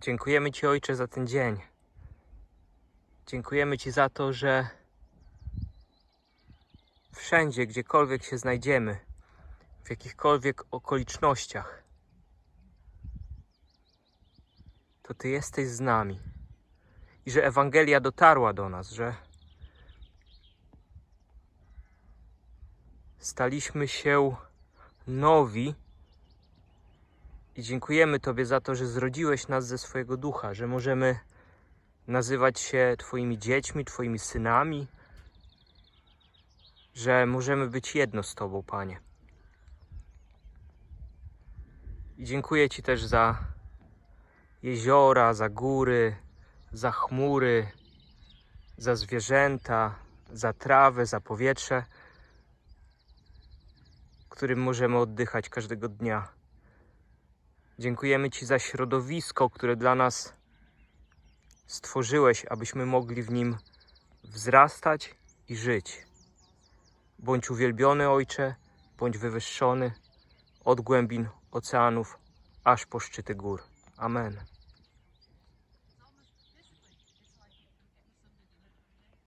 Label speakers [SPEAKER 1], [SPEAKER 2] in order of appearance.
[SPEAKER 1] Dziękujemy Ci, Ojcze, za ten dzień. Dziękujemy Ci za to, że wszędzie, gdziekolwiek się znajdziemy, w jakichkolwiek okolicznościach, to Ty jesteś z nami. I że Ewangelia dotarła do nas, że staliśmy się nowi i dziękujemy Tobie za to, że zrodziłeś nas ze swojego ducha, że możemy nazywać się Twoimi dziećmi, Twoimi synami, że możemy być jedno z Tobą, Panie. I dziękuję Ci też za jeziora, za góry, za chmury, za zwierzęta, za trawę, za powietrze, którym możemy oddychać każdego dnia. Dziękujemy Ci za środowisko, które dla nas stworzyłeś, abyśmy mogli w nim wzrastać i żyć. Bądź uwielbiony, Ojcze, bądź wywyższony od głębin oceanów aż po szczyty gór. Amen.